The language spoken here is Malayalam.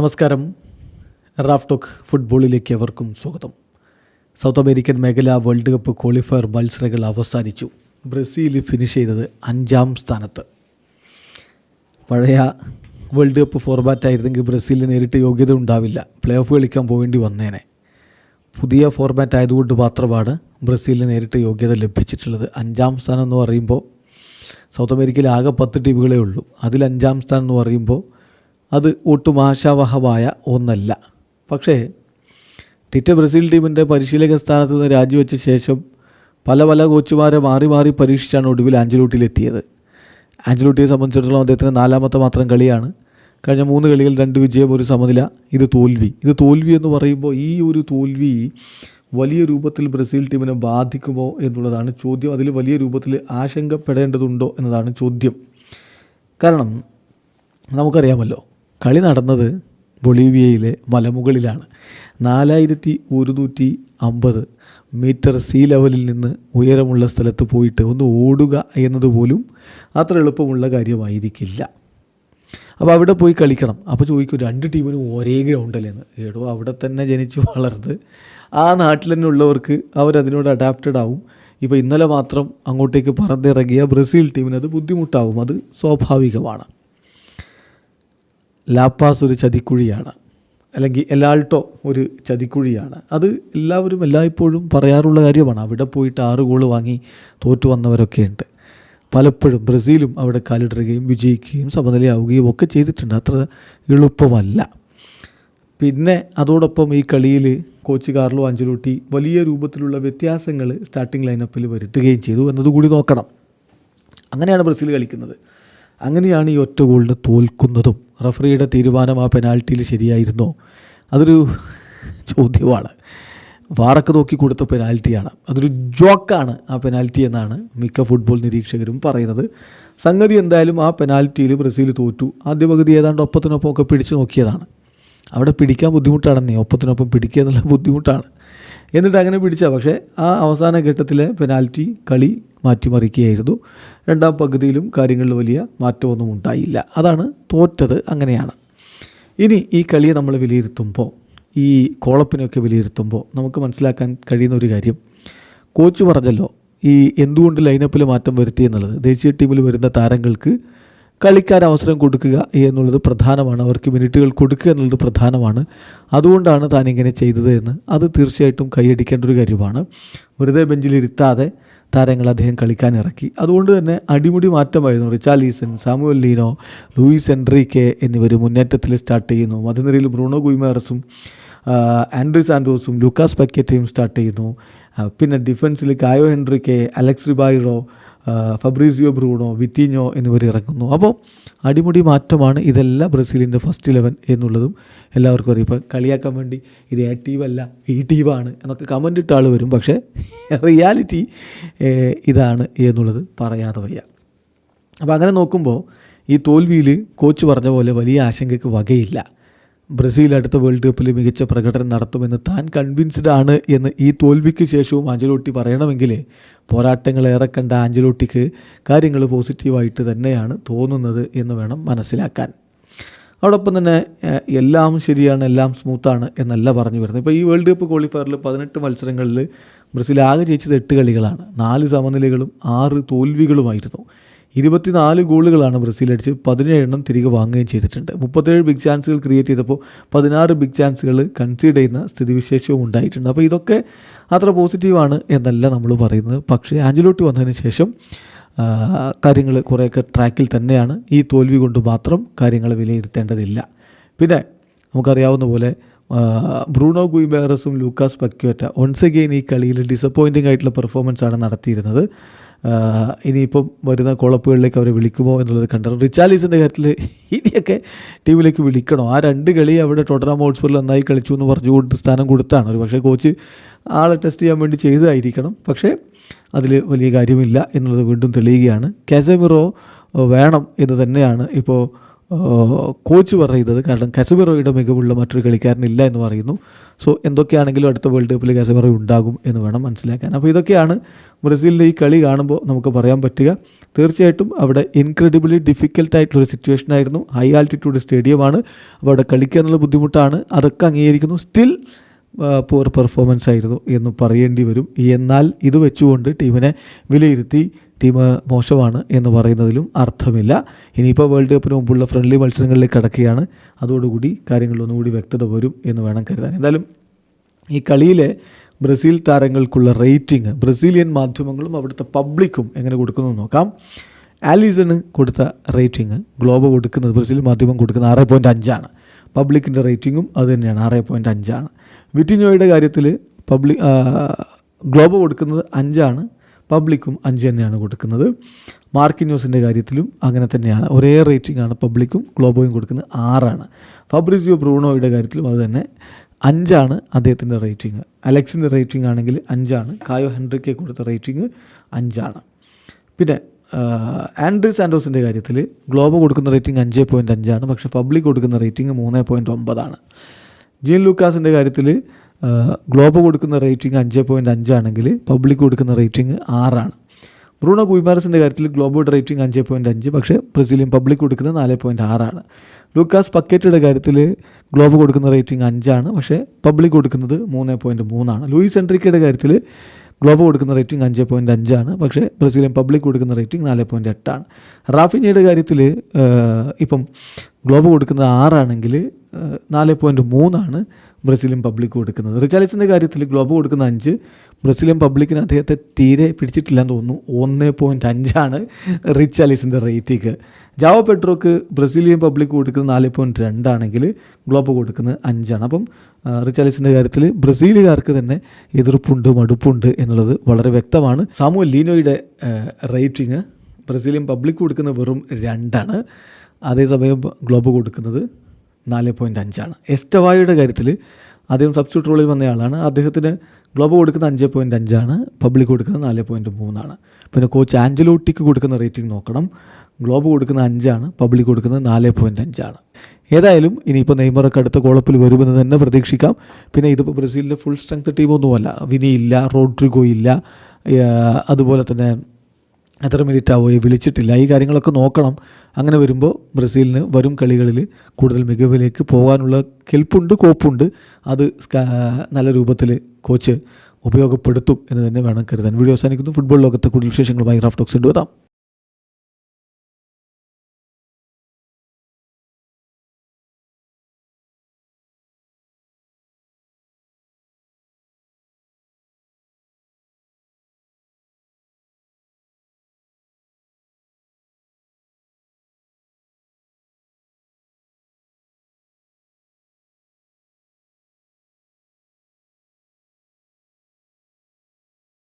നമസ്കാരം. റാഫ് ടോക്ക് ഫുട്ബോളിലേക്ക് അവർക്കും സ്വാഗതം. സൗത്ത് അമേരിക്കൻ മേഖല വേൾഡ് കപ്പ് ക്വാളിഫയർ മത്സരങ്ങൾ അവസാനിച്ചു. ബ്രസീൽ ഫിനിഷ് ചെയ്തത് അഞ്ചാം സ്ഥാനത്ത്. പഴയ വേൾഡ് കപ്പ് ഫോർമാറ്റ് ആയിരുന്നെങ്കിൽ ബ്രസീലിന് നേരിട്ട് യോഗ്യത ഉണ്ടാവില്ല. പ്ലേ ഓഫ് കളിക്കാൻ പോകേണ്ടി വന്നേനെ. പുതിയ ഫോർമാറ്റ് ആയതുകൊണ്ട് മാത്രമാണ് ബ്രസീലിന് നേരിട്ട് യോഗ്യത ലഭിച്ചിട്ടുള്ളത്. അഞ്ചാം സ്ഥാനം എന്ന് പറയുമ്പോൾ സൗത്ത് അമേരിക്കയിൽ ആകെ പത്ത് ടീമുകളേ ഉള്ളൂ. അതിൽ അഞ്ചാം സ്ഥാനം എന്ന് പറയുമ്പോൾ അത് ഒട്ടും ആശാവഹമായ ഒന്നല്ല. പക്ഷേ ടിറ്റ ബ്രസീൽ ടീമിന്റെ പരിശീലക സ്ഥാനത്ത് നിന്ന് രാജിവെച്ച ശേഷം പല പല കോച്ചുമാരെ മാറി മാറി പരീക്ഷിച്ചാണ് ഒടുവിൽ ആഞ്ചലോട്ടിയിലെത്തിയത് ആഞ്ചലോട്ടിയെ സംബന്ധിച്ചിടത്തോളം അദ്ദേഹത്തിന് നാലാമത്തെ മാത്രം കളിയാണ്. കഴിഞ്ഞ മൂന്ന് കളികൾ രണ്ട് വിജയം ഒരു സമനില ഇത് തോൽവി. ഇത് തോൽവി എന്ന് പറയുമ്പോൾ ഈ ഒരു തോൽവി വലിയ രൂപത്തിൽ ബ്രസീൽ ടീമിനെ ബാധിക്കുമോ എന്നുള്ളതാണ് ചോദ്യം. അതിൽ വലിയ രൂപത്തിൽ ആശങ്കപ്പെടേണ്ടതുണ്ടോ എന്നതാണ് ചോദ്യം. കാരണം നമുക്കറിയാമല്ലോ കളി നടന്നത് ബൊളീവിയയിലെ മലമുകളിലാണ്. നാലായിരത്തി ഒരുന്നൂറ്റി അമ്പത് മീറ്റർ സീ ലെവലിൽ നിന്ന് ഉയരമുള്ള സ്ഥലത്ത് പോയിട്ട് ഒന്ന് ഓടുക എന്നതുപോലും അത്ര എളുപ്പമുള്ള കാര്യമായിരിക്കില്ല. അപ്പോൾ അവിടെ പോയി കളിക്കണം. അപ്പോൾ ചോദിക്കും രണ്ട് ടീമിനും ഒരേ ഗ്രൗണ്ടല്ലേന്ന് ഏടോ അവിടെ തന്നെ ജനിച്ച് വളർന്ന് ആ നാട്ടിൽ തന്നെ ഉള്ളവർക്ക് അവരതിനോട് അഡാപ്റ്റഡ് ആവും. ഇപ്പോൾ ഇന്നലെ മാത്രം അങ്ങോട്ടേക്ക് പറന്നിറങ്ങിയ ബ്രസീൽ ടീമിന് അത് ബുദ്ധിമുട്ടാവും. അത് സ്വാഭാവികമാണ്. ലാപ്പാസ് ഒരു ചതിക്കുഴിയാണ്. അല്ലെങ്കിൽ എല്ലാൾട്ടോ ഒരു ചതിക്കുഴിയാണ്. അത് എല്ലാവരും എല്ലായ്പ്പോഴും പറയാറുള്ള കാര്യമാണ്. അവിടെ പോയിട്ട് ആറ് ഗോൾ വാങ്ങി തോറ്റു വന്നവരൊക്കെയുണ്ട് പലപ്പോഴും ബ്രസീലും അവിടെ കാലിടുകയും വിജയിക്കുകയും സമനിലയാവുകയും ഒക്കെ ചെയ്തിട്ടുണ്ട്. അത്ര എളുപ്പമല്ല. പിന്നെ അതോടൊപ്പം ഈ കളിയിൽ കോച്ച് കാർലോ അഞ്ചുലൂട്ടി വലിയ രൂപത്തിലുള്ള വ്യത്യാസങ്ങൾ സ്റ്റാർട്ടിംഗ് ലൈനപ്പിൽ വരുത്തുകയും ചെയ്തു എന്നതുകൂടി നോക്കണം. അങ്ങനെയാണ് ബ്രസീൽ കളിക്കുന്നത്. അങ്ങനെയാണ് ഈ ഒറ്റ ഗോളിന് തോൽക്കുന്നതും. റഫറിയുടെ തീരുമാനം ആ പെനാൽറ്റിയിൽ ശരിയായിരുന്നോ. അതൊരു ചോദ്യമാണ്. വാറൊക്കെ നോക്കി കൊടുത്ത പെനാൽറ്റിയാണ് അതൊരു ജോക്കാണ് ആ പെനാൽറ്റി എന്നാണ് മിക്ക ഫുട്ബോൾ നിരീക്ഷകരും പറയുന്നത്. സംഗതി എന്തായാലും ആ പെനാൽറ്റിയിൽ ബ്രസീൽ തോറ്റു. ആദ്യ പകുതി ഏതാണ്ട് ഒപ്പത്തിനൊപ്പം ഒക്കെ പിടിച്ചു നോക്കിയതാണ്. അവിടെ പിടിക്കാൻ ബുദ്ധിമുട്ടാണെന്നേ ഒപ്പത്തിനൊപ്പം പിടിക്കുക എന്നുള്ള ബുദ്ധിമുട്ടാണ്. എന്നിട്ട് അങ്ങനെ പിടിച്ച. പക്ഷേ ആ അവസാന ഘട്ടത്തിലെ പെനാൽറ്റി കളി മാറ്റിമറിക്കുകയായിരുന്നു. രണ്ടാം പകുതിയിലും കാര്യങ്ങളിൽ വലിയ മാറ്റമൊന്നും ഉണ്ടായില്ല. അതാണ് തോറ്റത് അങ്ങനെയാണ്. ഇനി ഈ കളിയെ നമ്മൾ വിലയിരുത്തുമ്പോൾ ഈ കോളപ്പിനെയൊക്കെ വിലയിരുത്തുമ്പോൾ നമുക്ക് മനസ്സിലാക്കാൻ കഴിയുന്ന ഒരു കാര്യം. കോച്ച് പറഞ്ഞല്ലോ ഈ എന്തുകൊണ്ട് ലൈനപ്പിൽ മാറ്റം വരുത്തി എന്നുള്ളത്. ദേശീയ ടീമിൽ വരുന്ന താരങ്ങൾക്ക് കളിക്കാൻ അവസരം കൊടുക്കുക എന്നുള്ളത് പ്രധാനമാണ്. അവർക്ക് മിനിറ്റുകൾ കൊടുക്കുക എന്നുള്ളത് പ്രധാനമാണ്. അതുകൊണ്ടാണ് താൻ ഇങ്ങനെ ചെയ്തത് എന്ന്. അത് തീർച്ചയായിട്ടും കൈയടിക്കേണ്ട ഒരു കാര്യമാണ്. വെറുതെ ബെഞ്ചിലിരുത്താതെ താരങ്ങൾ അദ്ദേഹം കളിക്കാൻ ഇറക്കി. അതുകൊണ്ട് തന്നെ അടിമുടി മാറ്റമായിരുന്നു Richarlison Samuel Lino Luis Enrique എന്നിവർ മുന്നേറ്റത്തിൽ സ്റ്റാർട്ട് ചെയ്യുന്നു. മധ്യനിരയിൽ ബ്രൂണോ ഗുയ്മാറസും ആൻഡ്രി സാൻഡോസും ലൂക്കാസ് പക്കറ്റയും സ്റ്റാർട്ട് ചെയ്യുന്നു. പിന്നെ ഡിഫൻസിൽ Caio Henrique Alex Ribeiro Fabricio Bruno Vitinho എന്നിവർ ഇറങ്ങുന്നു. അപ്പോൾ അടിമുടി മാറ്റമാണ് ഇതെല്ലാം ബ്രസീലിന്റെ ഫസ്റ്റ് ഇലവൻ എന്നുള്ളതും എല്ലാവർക്കും അറിയാം. ഇപ്പോൾ കളിയാക്കാൻ വേണ്ടി ഇത് എ ടീമല്ല ഈ ടീമാണ് എന്നൊക്കെ കമന്റ് ഇട്ട ആൾ വരും. പക്ഷേ റിയാലിറ്റി ഇതാണ് എന്നുള്ളത് പറയാതെ വയ്യ. അപ്പോൾ അങ്ങനെ നോക്കുമ്പോൾ ഈ തോൽവിയിൽ കോച്ച് പറഞ്ഞ പോലെ വലിയ ആശങ്കയ്ക്ക് വകയില്ല. ബ്രസീൽ അടുത്ത വേൾഡ് കപ്പിൽ മികച്ച പ്രകടനം നടത്തുമെന്ന് താൻ കൺവിൻസ്ഡ് ആണ് എന്ന് ഈ തോൽവിക്ക് ശേഷവും ആഞ്ചലോട്ടി പറയണമെങ്കിൽ പോരാട്ടങ്ങളേറെ കണ്ട ആഞ്ചലോട്ടിക്ക് കാര്യങ്ങൾ പോസിറ്റീവായിട്ട് തന്നെയാണ് തോന്നുന്നത് എന്ന് വേണം മനസ്സിലാക്കാൻ. അതോടൊപ്പം തന്നെ എല്ലാം ശരിയാണ് എല്ലാം സ്മൂത്താണ് എന്നല്ല പറഞ്ഞു വരുന്നത്. ഇപ്പോൾ ഈ വേൾഡ് കപ്പ് ക്വാളിഫയറിൽ പതിനെട്ട് മത്സരങ്ങളിൽ ബ്രസീൽ ആകെ ജയിച്ചത് എട്ട് കളികളാണ്. നാല് സമനിലകളും ആറ് തോൽവികളുമായിരുന്നു. ഇരുപത്തിനാല് ഗോളുകളാണ് ബ്രസീൽ അടിച്ച് പതിനേഴെണ്ണം തിരികെ വാങ്ങുകയും ചെയ്തിട്ടുണ്ട്. മുപ്പത്തേഴ് ബിഗ് ചാൻസുകൾ ക്രിയേറ്റ് ചെയ്തപ്പോൾ പതിനാറ് ബിഗ് ചാൻസുകൾ കൺസീഡ് ചെയ്യുന്ന സ്ഥിതിവിശേഷവും ഉണ്ടായിട്ടുണ്ട്. അപ്പോൾ ഇതൊക്കെ അത്ര പോസിറ്റീവാണ് എന്നല്ല നമ്മൾ പറയുന്നത്. പക്ഷേ ആഞ്ചലോട്ടി വന്നതിന് ശേഷം കാര്യങ്ങൾ കുറേയൊക്കെ ട്രാക്കിൽ തന്നെയാണ്. ഈ തോൽവി കൊണ്ട് മാത്രം കാര്യങ്ങൾ വിലയിരുത്തേണ്ടതില്ല. പിന്നെ നമുക്കറിയാവുന്ന പോലെ ബ്രൂണോ ഗുയിബേറസും ലൂക്കാസ് പക്യോറ്റ ഒൺസ് അഗെയിൻ ഈ കളിയിൽ ഡിസപ്പോയിന്റിംഗ് ആയിട്ടുള്ള പെർഫോമൻസ് ആണ് നടത്തിയിരുന്നത്. ഇനിയിപ്പം വരുന്ന കുളപ്പുകളിലേക്ക് അവരെ വിളിക്കുമോ എന്നുള്ളത് കണ്ടത് റിച്ചാലീസിന്റെ കാര്യത്തിൽ ഇനിയൊക്കെ ടീമിലേക്ക് വിളിക്കണം? ആ രണ്ട് കളി അവിടെ ടോട്ടനാം ഹോട്ട്സ്പറിൽ നന്നായി കളിച്ചു എന്ന് പറഞ്ഞു കൊടുത്ത് സ്ഥാനം കൊടുത്താണ്. ഒരു പക്ഷേ കോച്ച് ആളെ ടെസ്റ്റ് ചെയ്യാൻ വേണ്ടി ചെയ്തതായിരിക്കണം. പക്ഷേ അതിൽ വലിയ കാര്യമില്ല എന്നുള്ളത് വീണ്ടും തെളിയുകയാണ്. കാസമിറോ വേണം എന്ന് തന്നെയാണ് ഇപ്പോൾ കോച്ച് പറയുന്നത് കാരണം കസബിറോയുടെ മികവുള്ള മറ്റൊരു കളിക്കാരനില്ല എന്ന് പറയുന്നു. സോ എന്തൊക്കെയാണെങ്കിലും അടുത്ത വേൾഡ് കപ്പിൽ കസബിറോ ഉണ്ടാകും എന്ന് വേണം മനസ്സിലാക്കാൻ. അപ്പോൾ ഇതൊക്കെയാണ് ബ്രസീലിന്റെ ഈ കളി കാണുമ്പോൾ നമുക്ക് പറയാൻ പറ്റുക. തീർച്ചയായിട്ടും അവിടെ ഇൻക്രെഡിബിളി ഡിഫിക്കൽട്ടായിട്ടുള്ളൊരു സിറ്റുവേഷൻ ആയിരുന്നു. ഹൈ ആൾട്ടിറ്റ്യൂഡ് സ്റ്റേഡിയമാണ് അപ്പോൾ അവിടെ കളിക്കുക എന്നുള്ള ബുദ്ധിമുട്ടാണ്. അതൊക്കെ അംഗീകരിക്കുന്നു. സ്റ്റിൽ പൂർ പെർഫോമൻസ് ആയിരുന്നു എന്ന് പറയേണ്ടി വരും. എന്നാൽ ഇത് വെച്ചുകൊണ്ട് ടീമിനെ വിലയിരുത്തി ടീം മോശമാണ് എന്ന് പറയുന്നതിലും അർത്ഥമില്ല. ഇനിയിപ്പോൾ വേൾഡ് കപ്പിന് മുമ്പുള്ള ഫ്രണ്ട്ലി മത്സരങ്ങളിലേക്ക് കടക്കുകയാണ്. അതോടുകൂടി കാര്യങ്ങളിലൊന്നും ഒന്നുകൂടി വ്യക്തത വരും എന്ന് വേണം കരുതാൻ. എന്തായാലും ഈ കളിയിലെ ബ്രസീൽ താരങ്ങൾക്കുള്ള റേറ്റിംഗ് ബ്രസീലിയൻ മാധ്യമങ്ങളും അവിടുത്തെ പബ്ലിക്കും എങ്ങനെ കൊടുക്കുന്നു നോക്കാം. ആലീസണ് കൊടുത്ത റേറ്റിംഗ് ഗ്ലോബ് കൊടുക്കുന്നത് ബ്രസീൽ മാധ്യമം കൊടുക്കുന്ന ആറ് പോയിന്റ് അഞ്ചാണ്. പബ്ലിക്കിന്റെ റേറ്റിങ്ങും അത് തന്നെയാണ് ആറ് പോയിന്റ് അഞ്ചാണ്. വിറ്റിനോയുടെ കാര്യത്തിൽ പബ്ലിക് ഗ്ലോബ് കൊടുക്കുന്നത് അഞ്ചാണ്. പബ്ലിക്കും അഞ്ച് തന്നെയാണ് കൊടുക്കുന്നത്. മാർക്കിന്യൂസിന്റെ കാര്യത്തിലും അങ്ങനെ തന്നെയാണ്. ഒരേ റേറ്റിംഗ് ആണ് പബ്ലിക്കും ഗ്ലോബോയും കൊടുക്കുന്നത് ആറാണ്. ഫബ്രിസിയോ ബ്രൂണോയുടെ കാര്യത്തിലും അതുതന്നെ അഞ്ചാണ് അദ്ദേഹത്തിന്റെ റേറ്റിംഗ്. അലക്സിന്റെ റേറ്റിംഗ് ആണെങ്കിൽ അഞ്ചാണ്. കായോ ഹെൻറിക്ക് കൊടുത്ത റേറ്റിംഗ് അഞ്ചാണ്. പിന്നെ ആൻഡ്രി സാൻഡോസിന്റെ കാര്യത്തിൽ ഗ്ലോബോ കൊടുക്കുന്ന റേറ്റിംഗ് അഞ്ച് പോയിന്റ് അഞ്ചാണ്. പക്ഷേ പബ്ലിക് കൊടുക്കുന്ന റേറ്റിംഗ് മൂന്ന് പോയിന്റ് ഒമ്പതാണ്. ജീൻ ലൂക്കാസിന്റെ കാര്യത്തിൽ ഗ്ലോബ് കൊടുക്കുന്ന റേറ്റിംഗ് അഞ്ച് പോയിന്റ് അഞ്ചാണെങ്കിൽ പബ്ലിക് കൊടുക്കുന്ന റേറ്റിംഗ് ആറാണ്. ബ്രൂണോ കുയ്മാരസിന്റെ കാര്യത്തിൽ ഗ്ലോബോയുടെ റേറ്റിംഗ് അഞ്ച് പോയിന്റ് അഞ്ച് പക്ഷേ ബ്രസീലിയൻ പബ്ലിക് കൊടുക്കുന്നത് നാല് പോയിന്റ് ആറാണ്. ലൂക്കാസ് പക്കറ്റയുടെ കാര്യത്തിൽ ഗ്ലോബ് കൊടുക്കുന്ന റേറ്റിംഗ് അഞ്ചാണ് പക്ഷേ പബ്ലിക് കൊടുക്കുന്നത് മൂന്ന് പോയിന്റ് മൂന്നാണ്. ലൂയിസ് എൻട്രിക്കയുടെ കാര്യത്തിൽ ഗ്ലോബ് കൊടുക്കുന്ന റേറ്റിംഗ് അഞ്ച് പോയിന്റ് അഞ്ചാണ് പക്ഷേ ബ്രസീലിയൻ പബ്ലിക് കൊടുക്കുന്ന റേറ്റിംഗ് നാല് പോയിന്റ് എട്ടാണ് റാഫിനിയുടെ കാര്യത്തിൽ ഇപ്പം ഗ്ലോബ് കൊടുക്കുന്നത് ആറാണെങ്കിൽ നാല് പോയിന്റ് മൂന്നാണ് ബ്രസീലിയൻ പബ്ലിക് കൊടുക്കുന്നത്. റിച്ചാലിസിന്റെ കാര്യത്തിൽ ഗ്ലോബ് കൊടുക്കുന്ന അഞ്ച് ബ്രസീലിയൻ പബ്ലിക്കിന് അദ്ദേഹത്തെ തീരെ പിടിച്ചിട്ടില്ലെന്ന് തോന്നുന്നു. ഒന്ന് പോയിന്റ് അഞ്ചാണ് റിച്ചാലിസിന്റെ റേറ്റിക്ക് ജാവ പെട്രോക്ക് ബ്രസീലിയൻ പബ്ലിക് കൊടുക്കുന്ന നാല് പോയിന്റ് രണ്ടാണെങ്കിൽ ഗ്ലോബ് കൊടുക്കുന്നത് അഞ്ചാണ് അപ്പം റിച്ചാലിസിന്റെ കാര്യത്തിൽ ബ്രസീലുകാർക്ക് തന്നെ എതിർപ്പുണ്ട് മടുപ്പുണ്ട് എന്നുള്ളത് വളരെ വ്യക്തമാണ്. സാമു ലീനോയുടെ റേറ്റിംഗ് ബ്രസീലിയൻ പബ്ലിക് കൊടുക്കുന്ന വെറും രണ്ടാണ് അതേസമയം ഗ്ലോബ് കൊടുക്കുന്നത് നാല് പോയിന്റ് അഞ്ചാണ്. എസ്റ്റവായുടെ കാര്യത്തിൽ അദ്ദേഹം സബ്സ്റ്റിറ്റ്യൂട്ട് റോളിൽ വന്നയാളാണ്. അദ്ദേഹത്തിന് ഗ്ലോബ് കൊടുക്കുന്ന അഞ്ച് പോയിന്റ് അഞ്ചാണ്. പബ്ലിക് കൊടുക്കുന്നത് നാല് പോയിന്റ് മൂന്നാണ്. പിന്നെ കോച്ച് ആഞ്ചലോട്ടിക്ക് കൊടുക്കുന്ന റേറ്റിംഗ് നോക്കണം. ഗ്ലോബ് കൊടുക്കുന്ന അഞ്ചാണ്. പബ്ലിക് കൊടുക്കുന്നത് നാല് പോയിന്റ് അഞ്ചാണ്. ഏതായാലും ഇനിയിപ്പോൾ നെയ്മറൊക്കെ അടുത്ത കോളപ്പിൽ വരുമെന്ന് തന്നെ പ്രതീക്ഷിക്കാം. പിന്നെ ഇതിപ്പോൾ ബ്രസീലിന്റെ ഫുൾ സ്ട്രെങ്ത് ടീമൊന്നുമല്ല വിനി ഇല്ല റോഡ്രിഗോ ഇല്ല. അതുപോലെ തന്നെ എത്ര മിനിറ്റ് ആവുകയോ വിളിച്ചിട്ടില്ല. ഈ കാര്യങ്ങളൊക്കെ നോക്കണം. അങ്ങനെ വരുമ്പോൾ ബ്രസീലിന് വരും കളികളിൽ കൂടുതൽ മികവിലേക്ക് പോകാനുള്ള കെൽപ്പുണ്ട് കോപ്പുണ്ട്. അത് നല്ല രൂപത്തിൽ കോച്ച് ഉപയോഗപ്പെടുത്തും എന്ന് തന്നെ വേണം കരുതാൻ. വീഡിയോ അവസാനിക്കുന്നു. ഫുട്ബോൾ ലോകത്തെ കൂടുതൽ വിശേഷങ്ങളുമായി ഉണ്ട് കൊണ്ടുവരാം